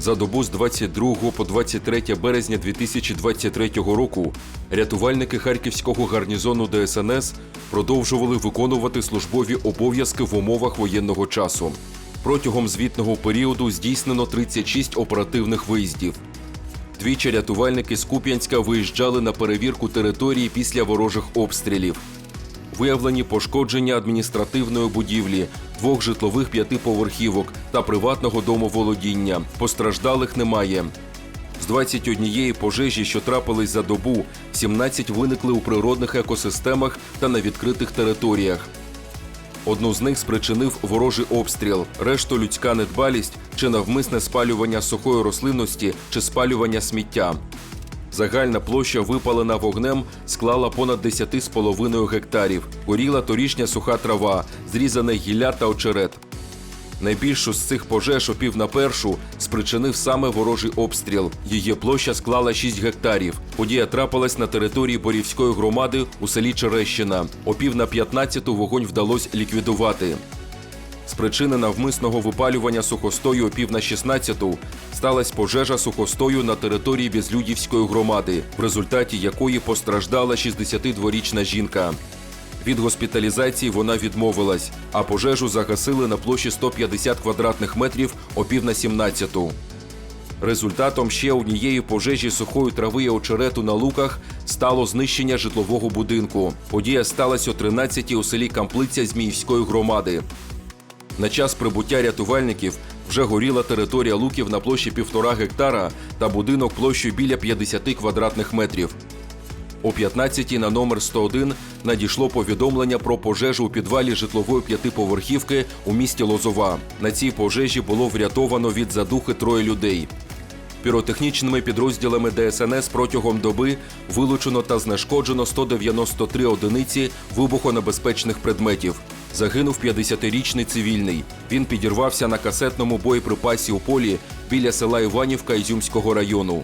За добу з 22 по 23 березня 2023 року рятувальники Харківського гарнізону ДСНС продовжували виконувати службові обов'язки в умовах воєнного часу. Протягом звітного періоду здійснено 36 оперативних виїздів. Двічі рятувальники з Куп'янська виїжджали на перевірку території після ворожих обстрілів. Виявлені пошкодження адміністративної будівлі, двох житлових п'ятиповерхівок та приватного домоволодіння. Постраждалих немає. З 21 пожежі, що трапились за добу, 17 виникли у природних екосистемах та на відкритих територіях. Одну з них спричинив ворожий обстріл, решту людська недбалість чи навмисне спалювання сухої рослинності чи спалювання сміття. Загальна площа випалена вогнем склала понад 10,5 гектарів. Горіла торішня суха трава, зрізане гілля та очерет. Найбільшу з цих пожеж опів на першу спричинив саме ворожий обстріл. Її площа склала 6 гектарів. Подія трапилась на території Борівської громади у селі Черещина. Опів на 15-ту вогонь вдалося ліквідувати. З причини навмисного випалювання сухостою о пів на 16-ту сталася пожежа сухостою на території Безлюдівської громади, в результаті якої постраждала 62-річна жінка. Від госпіталізації вона відмовилась, а пожежу загасили на площі 150 квадратних метрів о пів на 17-ту. Результатом ще однієї пожежі сухої трави і очерету на луках стало знищення житлового будинку. Подія сталася о 13-й у селі Камплиця Зміївської громади. На час прибуття рятувальників вже горіла територія луків на площі півтора гектара та будинок площею біля 50 квадратних метрів. О 15-й на номер 101 надійшло повідомлення про пожежу у підвалі житлової п'ятиповерхівки у місті Лозова. На цій пожежі було врятовано від задухи троє людей. Піротехнічними підрозділами ДСНС протягом доби вилучено та знешкоджено 193 одиниці вибухонебезпечних предметів. Загинув 50-річний цивільний. Він підірвався на касетному боєприпасі у полі біля села Іванівка Ізюмського району.